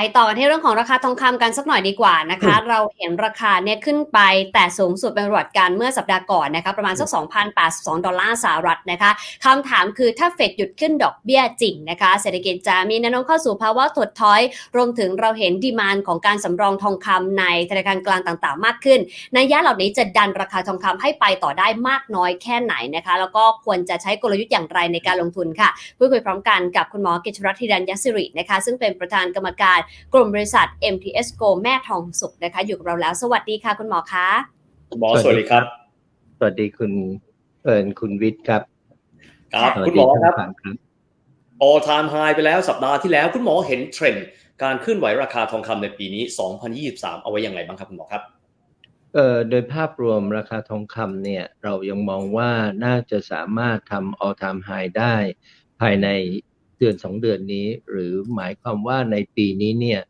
ไปต่อกันที่เรื่องของราคาทองคำกันสักหน่อยดีกว่านะคะ เราเห็นราคาเนี่ยขึ้นไปแต่สูงสุดเป็นประวัติการเมื่อสัปดาห์ก่อนนะคะประมาณสัก2,082 ดอลลาร์สหรัฐนะคะคำถามคือถ้าเฟดหยุดขึ้นดอกเบี้ยจริงนะคะ เศรษฐกิจจะมีแนวโน้มเข้าสู่ภาวะถดถอย รวมถึงเราเห็นดีมานของการสำรองทองคำในธนาคารกลางต่างๆ มากขึ้นนัยยะเหล่านี้จะดันราคาทองคำให้ไปต่อได้มากน้อยแค่ไหนนะคะ แล้วก็ควรจะใช้กลยุทธ์อย่างไรในการลงทุนค่ะพูดคุยพร้อมกันกับคุณหมอกิจรัตน์ธิรัญยศิรินะคะ ซึ่งเป็นประธานกรรมการกลุ่มบริษัท MTS Go แม่ทองสุขนะคะ อยู่กับเราแล้ว สวัสดีค่ะคุณหมอคะหมอสวัสดีครับ สวัสดีคุณเอิญคุณวิทย์ครับ ครับสวัสคุณดีหมอครับท่านผู้ฟังครับ all time high ไปแล้วสัปดาห์ที่แล้ว คุณหมอเห็นเทรนด์การเคลื่อนไหวราคาทองคำในปีนี้ 2023 เอาไว้ยังไงบ้างครับคุณหมอครับเอ่อโดยภาพรวมราคาทองคำเนี่ยเรายังมองว่าน่าจะสามารถทำ all time high ได้ ภายใน เดือนสองเดือนนี้ หรือหมายความว่าในปีนี้เนี่ย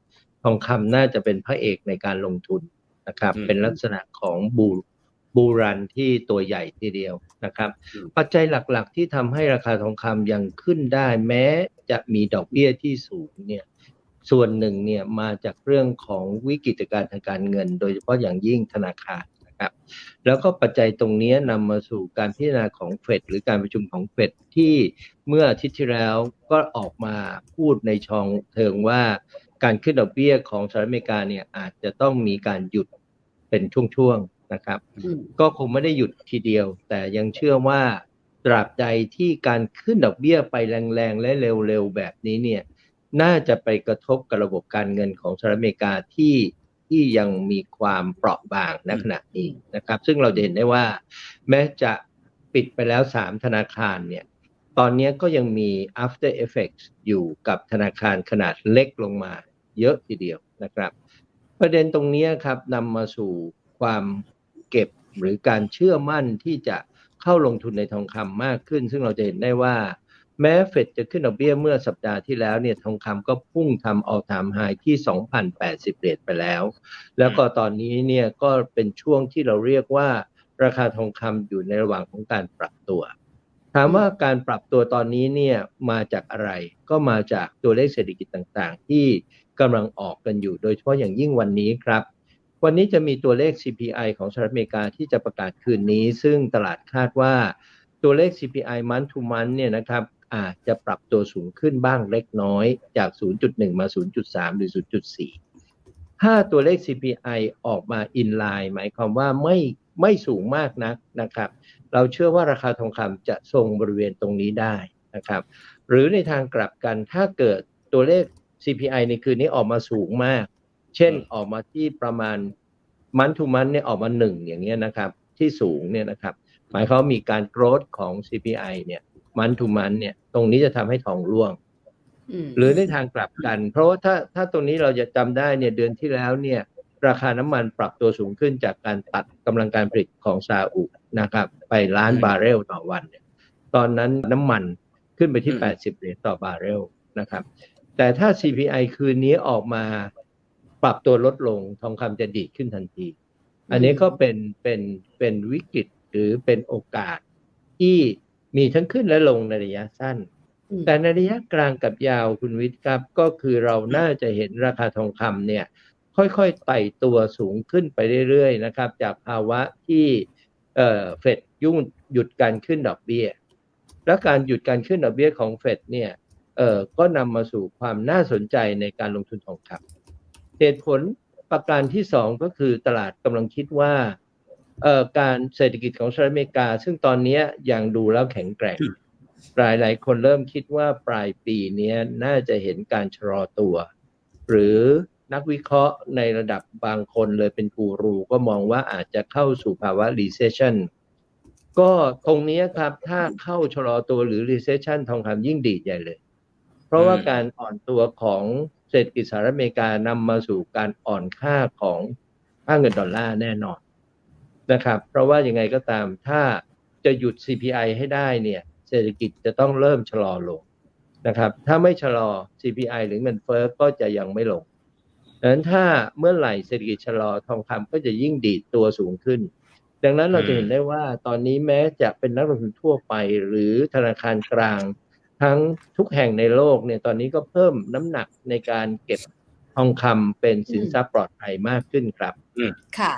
ทองคำน่าจะเป็นพระเอกในการลงทุนนะครับอืมเป็นลักษณะของบูบูรันที่ตัวใหญ่ทีเดียวนะครับอืมปัจจัยหลักๆ ที่ทำให้ราคาทองคำยังขึ้นได้แม้จะมีดอกเบี้ยที่สูงเนี่ยส่วนหนึ่งเนี่ยมาจากเรื่องของวิกฤตการณ์ทางการเงิน โดยเฉพาะอย่างยิ่งธนาคาร นะครับ แล้วก็ปัจจัยตรงนี้นำมาสู่การพิจารณาของเฟดหรือการประชุมของเฟดที่เมื่ออาทิตย์ที่แล้วก็ออกมาพูดในชองเทิงว่าการขึ้นดอกเบี้ยของสหรัฐอเมริกาเนี่ยอาจจะต้องมีการหยุดเป็นช่วงๆนะครับอืมก็คงไม่ได้หยุดทีเดียว แต่ยังเชื่อว่าตราบใดที่การขึ้นดอกเบี้ยไปแรงๆ และเร็วๆ แบบนี้เนี่ยน่าจะไปกระทบกับระบบการเงินของสหรัฐอเมริกาที่ ที่ยังมีความเปราะบางณขณะนี้นะครับ ซึ่งเราจะเห็นได้ว่า แม้จะปิดไปแล้ว 3 ธนาคารเนี่ยตอนนี้ก็ยังมี after effects อยู่กับธนาคารขนาดเล็กลงมาเยอะทีเดียวนะครับ ประเด็นตรงนี้ครับนำมาสู่ความเก็บหรือการเชื่อมั่นที่จะเข้าลงทุนในทองคำมากขึ้น ซึ่งเราจะเห็นได้ว่า แม้เฟดจะขึ้นดอกเบี้ยเมื่อสัปดาห์ที่แล้วเนี่ยทองคำก็พุ่งทำ all time high ที่ 2,080 เหรียญไปแล้ว แล้วก็ตอนนี้เนี่ยก็เป็นช่วงที่เราเรียกว่า ราคาทองคำอยู่ในระหว่างของการปรับตัว ถามว่าการปรับตัวตอนนี้เนี่ยมาจากอะไรก็มาจากตัวเลขเศรษฐกิจต่างๆ ที่กำลังออกกันอยู่ โดยเฉพาะอย่างยิ่งวันนี้ครับ วันนี้จะมีตัวเลข CPI ของสหรัฐอเมริกาที่จะประกาศคืนนี้ ซึ่งตลาดคาดว่าตัวเลข CPI month to month เนี่ยนะครับ อาจจะปรับตัวสูงขึ้นบ้างเล็กน้อยจาก 0.1 มา 0.3 หรือ 0.4 ถ้าตัวเลข CPI ออกมา in line หมายความว่าไม่ไม่สูงมากนักนะครับ เราเชื่อว่าราคาทองคำจะทรงบริเวณตรงนี้ได้นะครับ หรือในทางกลับกันถ้าเกิดตัวเลข CPI ในคืนนี้ออกมาสูงมาก เช่นออกมาที่ประมาณมันทูมันเนี่ยออกมาหนึ่งอย่างเงี้ยนะครับ ที่สูงเนี่ยนะครับ หมายความว่ามีการโกรธของ CPI เนี่ย มันทูมันเนี่ย ตรงนี้จะทำให้ทองร่วงอืมหรือในทางกลับกัน เพราะว่าถ้าถ้าตรงนี้เราจะจำได้เนี่ยเดือนที่แล้วเนี่ย ราคาน้ำมันปรับตัวสูงขึ้นจากการตัดกำลังการผลิตของซาอุนะครับ ไปล้านบาร์เรลต่อวันเนี่ย ตอนนั้นน้ำมันขึ้นไปที่อืม80 เหรียญต่อบาร์เรลนะครับ แต่ถ้า CPI คืนนี้ออกมาปรับตัวลดลงทองคำจะดีดขึ้นทันที อันนี้ก็เป็นเป็นเป็นวิกฤตหรือเป็นโอกาสที่ มีทั้งขึ้นและลงในระยะสั้นอืมแต่ในระยะกลางกับยาวคุณวิทย์ครับก็คือเราน่าจะเห็นราคาทองคำเนี่ยค่อยๆไต่ตัวสูงขึ้นไปเรื่อยๆนะครับ จากภาวะที่เอ่อเฟดยุ่งหยุดการขึ้นดอกเบี้ย และการหยุดการขึ้นดอกเบี้ยของเฟดเนี่ยเอ่อก็นำมาสู่ความน่าสนใจในการลงทุนทองคำเหตุผลประการที่สองก็คือตลาดกำลังคิดว่าเอ่อ การเศรษฐกิจของสหรัฐอเมริกา ซึ่งตอนนี้ยังดูแล้วแข็งแกร่งหลายหลายคนเริ่มคิดว่าปลายปีนี้น่าจะเห็นการชะลอตัว หรือนักวิเคราะห์ในระดับบางคนเลยเป็นกูรู ก็มองว่าอาจจะเข้าสู่ภาวะ recession ก็ตรงนี้ครับถ้าเข้าชะลอตัวหรือ recession ทองคำยิ่งดีใหญ่เลย เพราะว่าการอ่อนตัวของเศรษฐกิจสหรัฐอเมริกานำมาสู่การอ่อนค่าของค่าเงินดอลลาร์แน่นอน นะครับ เพราะว่ายังไงก็ตามถ้าจะหยุด CPI ให้ได้เนี่ยเศรษฐกิจจะต้องเริ่มชะลอลงนะครับ ถ้าไม่ชะลอ CPI หรือเงินเฟ้อก็จะยังไม่ลงดังนั้นถ้าเมื่อไหร่เศรษฐกิจชะลอทองคำก็จะยิ่งดีดตัวสูงขึ้น ดังนั้นเราจะเห็นได้ว่าตอนนี้แม้จะเป็นนักลงทุนทั่วไป หรือธนาคารกลาง ทั้งทุกแห่งในโลกเนี่ยตอนนี้ก็เพิ่มน้ำหนักในการเก็บททองคำเป็นสินทรัพย์ปลอดภัยมากขึ้นครับค่ะ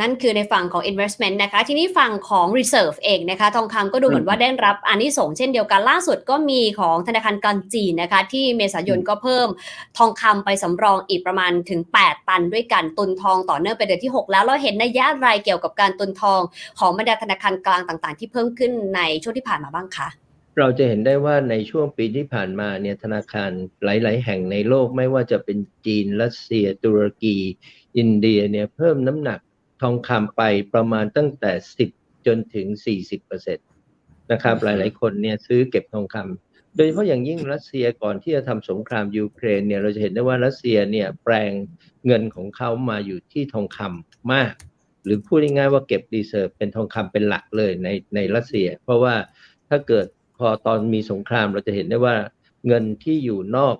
นั่นคือในฝั่งของ investment นะคะ ทีนี้ฝั่งของ reserve เองนะคะ ทองคำก็ดูเหมือนว่าได้รับอันนี้ส่งส์เช่นเดียวกันล่าสุดก็มีของธนาคารกลางจีนนะคะ ที่เมษายนก็เพิ่มทองคำไปสำรองอีกประมาณถึง 8 ตันด้วยกัน ตุนทองต่อเนื่องไปเดือนที่ 6 แล้วเราเห็นนัยยะอะไรเกี่ยวกับการตุนทองของบรรดาธนาคารกลางต่างๆ ที่เพิ่มขึ้นในช่วงที่ผ่านมาบ้างคะเราจะเห็นได้ว่าในช่วงปีที่ผ่านมาเนี่ยธนาคารหลาย ๆ แห่งในโลกไม่ว่าจะเป็นจีน รัสเซีย ตุรกี อินเดียเนี่ยเพิ่มน้ำหนัก ทองคำไปประมาณตั้งแต่ 10 จนถึง 40%นะครับ หลายๆ คนเนี่ยซื้อเก็บทองคำโดยเฉพาะอย่างยิ่งรัสเซียก่อนที่จะทำสงครามยูเครนเนี่ยเราจะเห็นได้ว่ารัสเซียเนี่ยแปลงเงินของเขามาอยู่ที่ทองคำมาก หรือพูดง่ายๆว่าเก็บรีเซิร์ฟเป็นทองคำเป็นหลักเลยในในรัสเซีย เพราะว่าถ้าเกิดพอตอนมีสงครามเราจะเห็นได้ว่าเงินที่อยู่นอก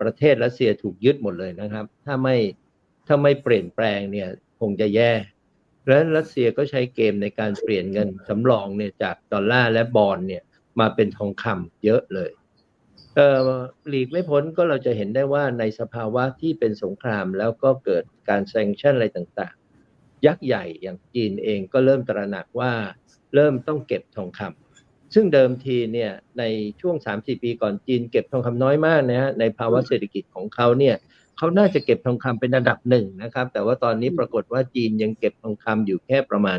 ประเทศรัสเซียถูกยึดหมดเลยนะครับ ถ้าไม่ถ้าไม่เปลี่ยนแปลงเนี่ยคงจะแย่ และรัสเซียก็ใช้เกมในการเปลี่ยนเงินสำรองเนี่ยจากดอลลาร์และบอลเนี่ยมาเป็นทองคำเยอะเลยเอ่อหลีกไม่พ้นก็เราจะเห็นได้ว่าในสภาวะที่เป็นสงครามแล้วก็เกิดการแซงชั่นอะไรต่างๆ ยักษ์ใหญ่อย่างจีนเองก็เริ่มตระหนักว่าเริ่มต้องเก็บทองคำซึ่งเดิมทีเนี่ยในช่วง 3-4 ปีก่อนจีนเก็บทองคำน้อยมากนะฮะในภาวะเศรษฐกิจของเขาเนี่ย เขาน่าจะเก็บทองคำเป็นอันดับหนึ่งนะครับ แต่ว่าตอนนี้ปรากฏว่าจีนยังเก็บทองคำอยู่แค่ประมาณ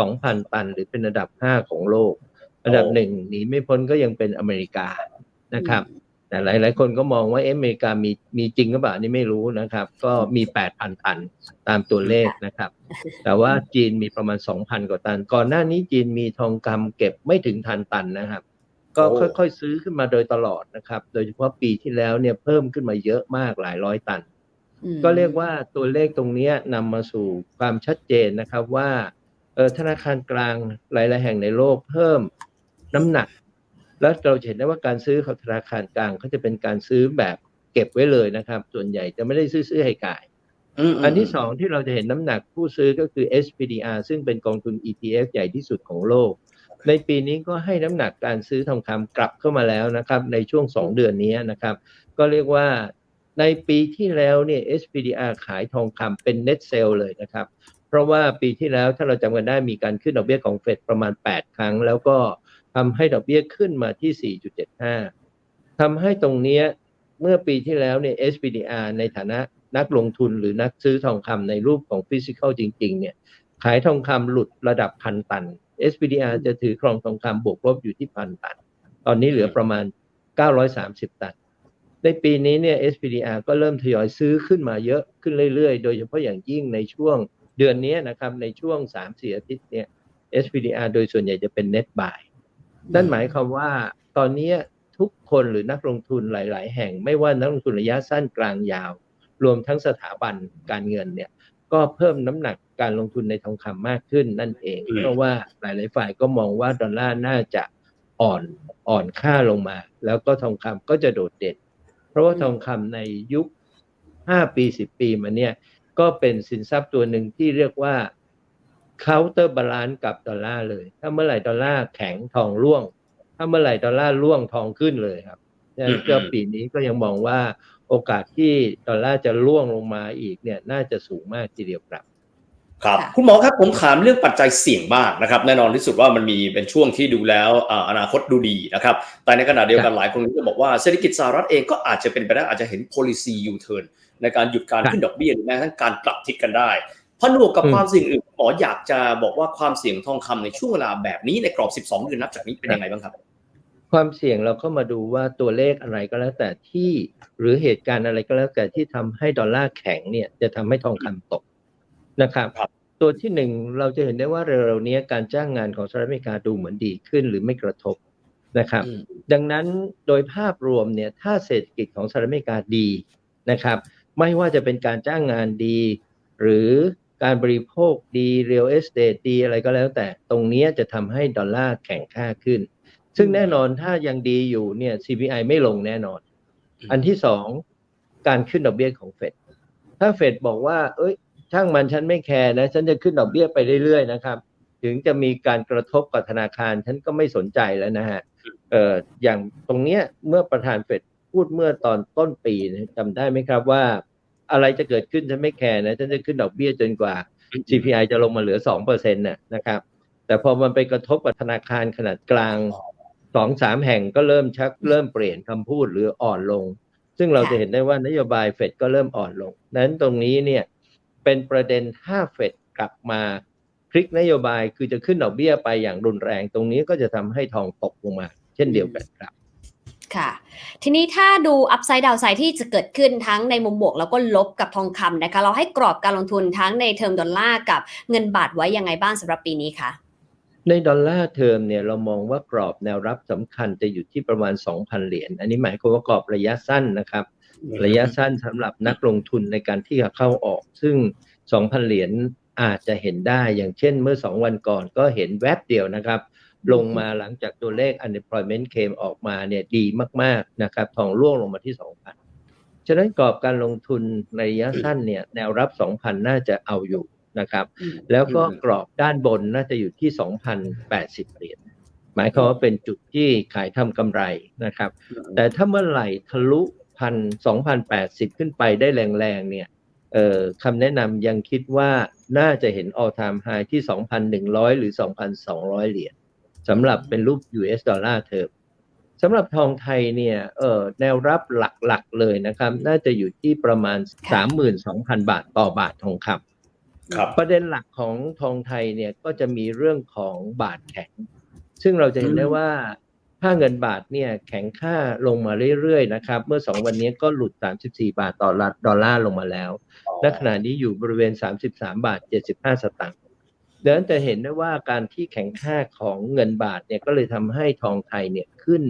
2,000 ตัน หรือเป็นอันดับ 5 ของโลก อันดับหนึ่งหนีไม่พ้นก็ยังเป็นอเมริกานะครับแต่หลายๆคนก็มองว่าเอ๊ะอเมริกามีมีจริงหรือเปล่านี่ไม่รู้นะครับ ก็มี8,000ตันตามตัวเลขนะครับ แต่ว่าจีนมีประมาณ 2,000 กว่าตัน ก่อนหน้านี้จีนมีทองคำเก็บไม่ถึงพันตันนะครับ ก็โอ้ค่อยๆซื้อขึ้นมาโดยตลอดนะครับ โดยเฉพาะปีที่แล้วเนี่ยเพิ่มขึ้นมาเยอะมากหลายร้อยตันอืมก็เรียกว่าตัวเลขตรงเนี้ยนำมาสู่ความชัดเจนนะครับว่าเออธนาคารกลางหลายๆแห่งในโลกเพิ่มน้ำหนัก แล้วเราจะเห็นได้ว่าการซื้อของธนาคารกลางเขาจะเป็นการซื้อแบบเก็บไว้เลยนะครับ ส่วนใหญ่จะไม่ได้ซื้อซื้อให้กายมอันที่สองที่เราจะเห็นน้ำหนักผู้ซื้อก็คือ SPDR ซึ่งเป็นกองทุน ETF ใหญ่ที่สุดของโลก ในปีนี้ก็ให้น้ำหนักการซื้อทองคำกลับเข้ามาแล้วนะครับ ในช่วง 2 เดือนนี้นะครับ ก็เรียกว่าในปีที่แล้วเนี่ย SPDR ขายทองคำเป็น net sale เลยนะครับ เพราะว่าปีที่แล้วถ้าเราจำกันได้มีการขึ้นดอกเบี้ยของเฟดประมาณ 8 ครั้ง แล้วก็ทำให้ดอกเบี้ยขึ้นมาที่ 4.75ทำให้ตรงเนี้ยเมื่อปีที่แล้วเนี่ย SPDR ในฐานะนักลงทุนหรือนักซื้อทองคำในรูปของฟิสิก a l จริง ๆ เนี่ย ขายทองคำหลุดระดับพันตัน SPDR จะถือครองทองคำบวกลบอยู่ที่พันตัน ตอนนี้เหลือประมาณ 930 ตัน ในปีนี้เนี่ย SPDR ก็เริ่มทยอยซื้อขึ้นมาเยอะขึ้นเรื่อยๆ โดยเฉพาะอย่างยิ่งในช่วงเดือนนี้นะครับ ในช่วง 3-4 อาทิตย์เนี่ย SPDR โดยส่วนใหญ่จะเป็น net buy นั่นหมายความว่าตอนนี้ทุกคนหรือนักลงทุนหลาย ๆ แห่งไม่ว่านักลงทุนระยะสั้นกลางยาว รวมทั้งสถาบันการเงินเนี่ย ก็เพิ่มน้ำหนักการลงทุนในทองคำมากขึ้นนั่นเองอืมเพราะว่าหลาย ๆ ฝ่ายก็มองว่าดอลลาร์น่าจะอ่อนอ่อนค่าลงมา แล้วก็ทองคำก็จะโดดเด่น เพราะว่าทองคำในยุค 5 ปี 10 ปีมาเนี่ยก็เป็นสินทรัพย์ตัวหนึ่งที่เรียกว่า counter balance กับดอลลาร์เลย ถ้าเมื่อไหร่ดอลลาร์แข็งทองร่วง ถ้าเมื่อไหร่ดอลลาร์ร่วงทองขึ้นเลยครับฉะนั้นก็ปีนี้ก็ยังมองว่า โอกาสที่ดอลลาร์จะร่วงลงมาอีกเนี่ยน่าจะสูงมากทีเดียวครับครับค่ะคุณหมอครับผมถามเรื่องปัจจัยเสี่ยงบ้างนะครับ แน่นอนที่สุดว่ามันมีเป็นช่วงที่ดูแล้วอ่าอนาคตดูดีนะครับ แต่ในขณะเดียวกันหลายคนก็บอกว่าเศรษฐกิจสหรัฐเองก็อาจจะเป็นไปได้อาจจะเห็น policy U-turn ในการหยุดการครับขึ้นดอกเบี้ยหรือแม้กระทั่งการกลับทิศกันได้ผนวกกับอืมความเสี่ยงอื่นหมออยากจะบอกว่าความเสี่ยงทองคำในช่วงเวลาแบบนี้ในกรอบ 12 เดือนนับจากนี้เป็นยังไงบ้างครับ ความเสี่ยงเราก็มาดูว่าตัวเลขอะไรก็แล้วแต่ที่หรือเหตุการณ์อะไรก็แล้วแต่ที่ทำให้ดอลลาร์แข็งเนี่ยจะทำให้ทองคำตกนะครับครับ ตัวที่หนึ่งเราจะเห็นได้ว่าเร็วๆนี้การจ้างงานของสหรัฐอเมริกาดูเหมือนดีขึ้นหรือไม่กระทบนะครับอืมดังนั้นโดยภาพรวมเนี่ยถ้าเศรษฐกิจของสหรัฐอเมริกาดีนะครับ ไม่ว่าจะเป็นการจ้างงานดี หรือการบริโภคดี real estate ดีอะไรก็แล้วแต่ตรงเนี้ยจะทำให้ดอลลาร์แข็งค่าขึ้น ซึ่งแน่นอนถ้ายังดีอยู่เนี่ย CPI ไม่ลงแน่นอนอืมอันที่สองการขึ้นดอกเบี้ยของเฟดถ้าเฟดบอกว่า เอ้ย ช่างมันฉันไม่แคร์นะ ฉันจะขึ้นดอกเบี้ยไปเรื่อยๆนะครับ ถึงจะมีการกระทบกับธนาคารฉันก็ไม่สนใจแล้วนะฮะเอ่ออย่างตรงเนี้ยเมื่อประธานเฟดพูดเมื่อตอนต้นปีนะจำได้ไหมครับว่า อะไรจะเกิดขึ้นฉันไม่แคร์นะฉันจะขึ้นดอกเบี้ยจนกว่า CPI จะลงมาเหลือสองเปอร์เซ็นต์น่ะนะครับ แต่พอมันไปกระทบกับธนาคารขนาดกลาง สองสามแห่งก็เริ่มชักเริ่มเปลี่ยนคำพูดหรืออ่อนลง ซึ่งเราจะเห็นได้ว่านโยบายเฟดก็เริ่มอ่อนลง นั้นตรงนี้เนี่ยเป็นประเด็นถ้าเฟดกลับมาพลิกนโยบายคือจะขึ้นดอกเบี้ยไปอย่างรุนแรง ตรงนี้ก็จะทำให้ทองตกลงมา เช่นเดียวกันครับ ค่ะ ทีนี้ถ้าดูอัพไซด์ดาวไซด์ที่จะเกิดขึ้นทั้งในมุมบวกแล้วก็ลบกับทองคำนะคะ เราให้กรอบการลงทุนทั้งในเทอมดอลลาร์กับเงินบาทไว้ยังไงบ้างสำหรับปีนี้คะ ในดอลลาร์เทอมเนี่ยเรามองว่ากรอบแนวรับสำคัญจะอยู่ที่ประมาณ 2,000 เหรียญ อันนี้หมายความว่ากรอบระยะสั้นนะครับ ระยะสั้นสำหรับนักลงทุนในการที่จะเข้าออก ซึ่ง 2,000 เหรียญอาจจะเห็นได้อย่างเช่นเมื่อ 2 วันก่อนก็เห็นแวบเดียวนะครับ ลงมาหลังจากตัวเลข unemployment claim ออกมาเนี่ยดีมากๆนะครับทองร่วงลงมาที่ 2,000 ฉะนั้นกรอบการลงทุนในระยะสั้นเนี่ยแนวรับ 2,000 น่าจะเอาอยู่ นะครับอืมแล้วก็กรอบด้านบนน่าจะอยู่ที่ 2,080 เหรียญหมายความว่าเป็นจุดที่ขายทำกำไรนะครับ แต่ถ้าเมื่อไหร่ทะลุพันสองพันแปดสิบขึ้นไปได้แรงๆเนี่ยเอ่อคำแนะนำยังคิดว่าน่าจะเห็น all time high ที่ 2,100 หรือ 2,200 เหรียญสำหรับเป็นรูป US ดอลลาร์เทอมสำหรับทองไทยเนี่ยเอ่อแนวรับหลักๆเลยนะครับ น่าจะอยู่ที่ประมาณ 32,000 บาทต่อบาททองคำครับ ประเด็นหลักของทองไทยเนี่ยก็จะมีเรื่องของบาทแข็ง ซึ่งเราจะเห็นได้ว่าค่าเงินบาทเนี่ยแข็งค่าลงมาเรื่อยๆนะครับ เมื่อสองวันนี้ก็หลุด 34 บาทต่อดอลลาร์ลงมาแล้วณขณะนี้อยู่บริเวณ 33 บาท 75 สตางค์ดังนั้นจะเห็นได้ว่าการที่แข็งค่าของเงินบาทเนี่ยก็เลยทำให้ทองไทยเนี่ยขึ้น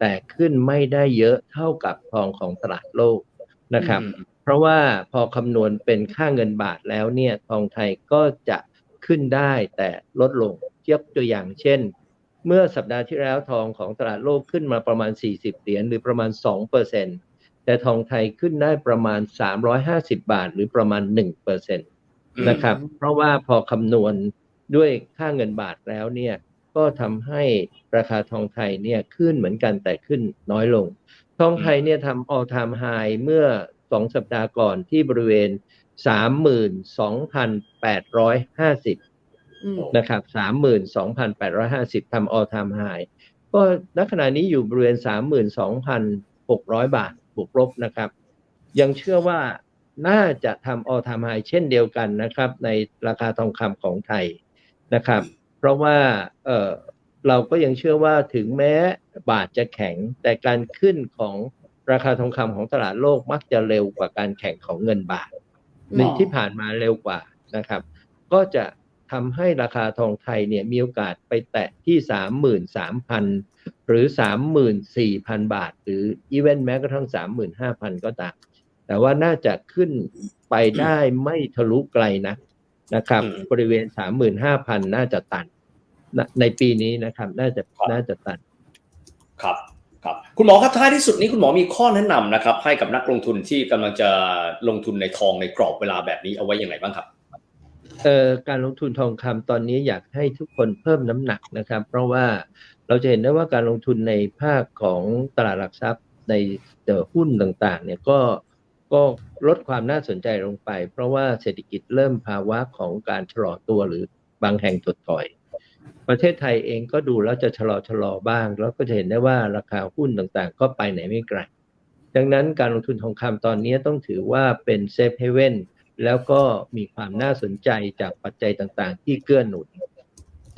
แต่ขึ้นไม่ได้เยอะเท่ากับทองของตลาดโลกนะครับเพ ราะว่าพอคำนวณเป็นค่าเงินบาทแล้วเนี่ยทองไทยก็จะขึ้นได้แต่ลดลงยกตัวอย่างเช่น เมื่อสัปดาห์ที่แล้วทองของตลาดโลกขึ้นมาประมาณ 40 เหรียญหรือประมาณ2เปอร์เซ็นแต่ทองไทยขึ้นได้ประมาณ 350 บาทหรือประมาณ1เปอร์เซ็นนะครับ เพราะว่าพอคำนวณด้วยค่าเงินบาทแล้วเนี่ยก็ทำให้ราคาทองไทยเนี่ยขึ้นเหมือนกันแต่ขึ้นน้อยลง ทองไทยเนี่ยทำ all time high เมื่อ สองสัปดาห์ก่อนที่บริเวณ 32,850อืมนะครับ 32,850ทำ all time high ก็ณขณะนี้อยู่บริเวณ 32,600 บาทบวกลบนะครับ ยังเชื่อว่าน่าจะทำ all time high เช่นเดียวกันนะครับ ในราคาทองคำของไทยนะครับ เพราะว่าเออเราก็ยังเชื่อว่าถึงแม้บาทจะแข็งแต่การขึ้นของ ราคาทองคำของตลาดโลกมักจะเร็วกว่าการแข่งของเงินบาทอืมในที่ผ่านมาเร็วกว่านะครับ ก็จะทำให้ราคาทองไทยเนี่ยมีโอกาสไปแตะที่ 33,000 หรือ 34,000 บาท หรืออีเวนต์แม้กระทั่ง 35,000 ก็ตาม แต่ว่าน่าจะขึ้นไปได้ไม่ทะลุไกลนะนะครับอืมบริเวณ 35,000 น่าจะตันนะในปีนี้นะครับ น่าจะครับน่าจะตัน ครับ ครับคุณหมอครับท้ายที่สุดนี้คุณหมอมีข้อแนะนำนะครับ ให้กับนักลงทุนที่กำลังจะลงทุนในทองในกรอบเวลาแบบนี้เอาไว้อย่างไรบ้างครับเอ่อการลงทุนทองคำตอนนี้อยากให้ทุกคนเพิ่มน้ำหนักนะครับ เพราะว่าเราจะเห็นได้ว่าการลงทุนในภาคของตลาดหลักทรัพย์ในเอ่อหุ้นต่างๆ เนี่ยก็ก็ลดความน่าสนใจลงไป เพราะว่าเศรษฐกิจเริ่มภาวะของการชะลอตัวหรือบางแห่งถดถอย ประเทศไทยเองก็ดูแล้วจะชะลอชะลอบ้าง แล้วก็จะเห็นได้ว่าราคาหุ้นต่างๆ ก็ไปไหนไม่ไกล ดังนั้นการลงทุนทองคำตอนนี้ต้องถือว่าเป็นเซฟเฮเว่นแล้วก็มีความน่าสนใจจากปัจจัยต่างๆ ที่เกื้อหนุน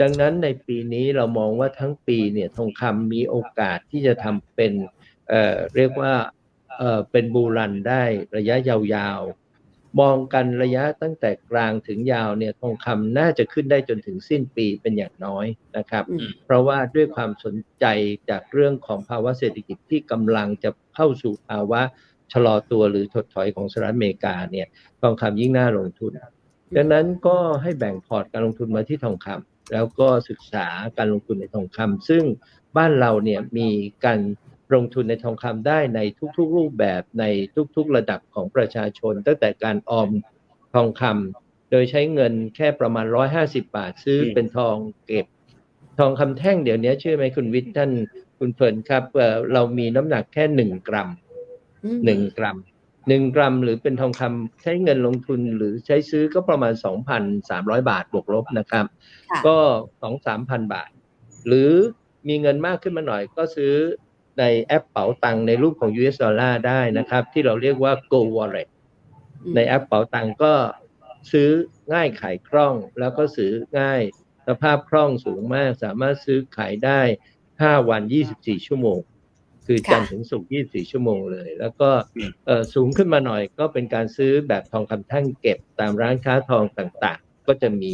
ดังนั้นในปีนี้เรามองว่าทั้งปีเนี่ยทองคำมีโอกาสที่จะทำเป็นเเรียกว่าเเป็นบูรันได้ระยะยาวๆ มองกันระยะตั้งแต่กลางถึงยาวเนี่ยทองคำน่าจะขึ้นได้จนถึงสิ้นปีเป็นอย่างน้อยนะครับอืมเพราะว่าด้วยความสนใจจากเรื่องของภาวะเศรษฐกิจที่กำลังจะเข้าสู่ภาวะชะลอตัวหรือถดถอยของสหรัฐอเมริกาเนี่ยทองคำยิ่งน่าลงทุน ดังนั้นก็ให้แบ่งพอร์ตการลงทุนมาที่ทองคำแล้วก็ศึกษาการลงทุนในทองคำซึ่งบ้านเราเนี่ยมีการ ลงทุนในทองคำได้ในทุกๆรูปแบบในทุกๆระดับของประชาชน ตั้งแต่การออมทองคำโดยใช้เงินแค่ประมาณ 150 บาทซื้ออมเป็นทองเก็บ ทองคำแท่งเดี๋ยวนี้เชื่อไหมคุณวิทย์ท่านคุณเฟิร์นครับเอ่อเรามีน้ำหนักแค่หนึ่งกรัมอืมหนึ่งกรัมหนึ่งกรัมหรือเป็นทองคำใช้เงินลงทุนหรือใช้ซื้อก็ประมาณ 2,300 บาทบวกลบนะครับค่ะก็สองสามพันบาท หรือมีเงินมากขึ้นมาหน่อยก็ซื้อ ในแอปเป๋าตังในรูปของ US ดอลลาร์ได้นะครับ ที่เราเรียกว่า Go Wallet ในแอปเป๋าตังก็ซื้อง่ายขายคล่อง แล้วก็ซื้อง่ายสภาพคล่องสูงมาก สามารถซื้อขายได้ 5 วัน 24 ชั่วโมง คือค่ะจันทร์ถึงศุกร์24 ชั่วโมงเลย แล้วก็อืมเอ่อสูงขึ้นมาหน่อยก็เป็นการซื้อแบบทองคำแท่งเก็บตามร้านค้าทองต่างๆ ก็จะมี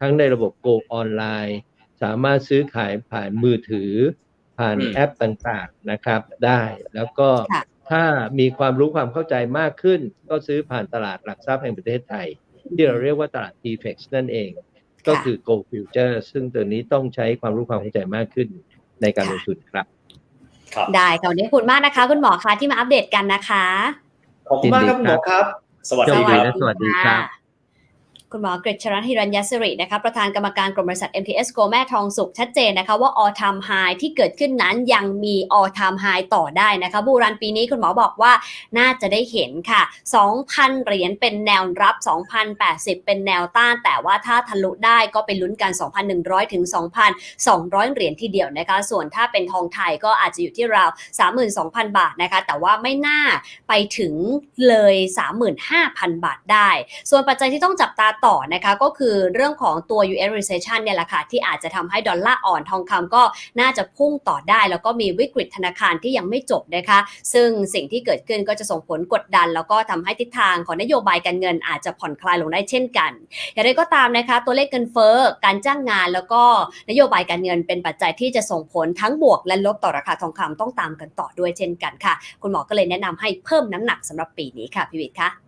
ทั้งในระบบ Go ออนไลน์ สามารถซื้อขายผ่านมือถือ ผ่านอืมแอปต่างๆนะครับได้ แล้วก็ค่ะถ้ามีความรู้ความเข้าใจมากขึ้น ก็ซื้อผ่านตลาดหลักทรัพย์แห่งประเทศไทย ที่เราเรียกว่าตลาด TFX นั่นเอง ก็คือ Go Future ซึ่งตัวนี้ต้องใช้ความรู้ความเข้าใจมากขึ้นในการลงทุนครับครับได้ค่ะวันนี้ขอบคุณมากนะคะ คุณหมอคะที่มาอัปเดตกันนะคะ ขอบคุณมากครับคุณหมอครับ สวัสโชดีคคดีรับและสวัสดีครับ คุณหมอกฤษรัตน์ฮิรัญยสิรินะคะประธานกรรมการกรมบริษัท MTS Go แม่ทองสุขชัดเจนนะคะว่า all time high ที่เกิดขึ้นนั้นยังมี all time high ต่อได้นะคะบูรันปีนี้คุณหมอบอกว่าน่าจะได้เห็นค่ะ 2,000 เหรียญเป็นแนวรับ 2,080 เป็นแนวต้าน แต่ว่าถ้าทะลุได้ก็ไปลุ้นกัน 2,100 ถึง 2,200 เหรียญทีเดียวนะคะ ส่วนถ้าเป็นทองไทยก็อาจจะอยู่ที่ราว 32,000 บาทนะคะ แต่ว่าไม่น่าไปถึงเลย 35,000 บาทได้ ส่วนปัจจัยที่ต้องจับตาต่อนะคะก็คือเรื่องของตัว US recession เนี่ยแหละค่ะที่อาจจะทำให้ดอลลาร์อ่อนทองคำก็น่าจะพุ่งต่อได้ แล้วก็มีวิกฤตธนาคารที่ยังไม่จบนะคะ ซึ่งสิ่งที่เกิดขึ้นก็จะส่งผลกดดัน แล้วก็ทำให้ทิศทางของนโยบายการเงินอาจจะผ่อนคลายลงได้เช่นกัน อย่างไรก็ตามนะคะ ตัวเลขเงินเฟ้อการจ้างงานแล้วก็นโยบายการเงินเป็นปัจจัยที่จะส่งผลทั้งบวกและลบต่อราคาทองคำต้องตามกันต่อด้วยเช่นกันค่ะ คุณหมอก็เลยแนะนำให้เพิ่มน้ำหนักสำหรับปีนี้ค่ะพี่วิทย์คะ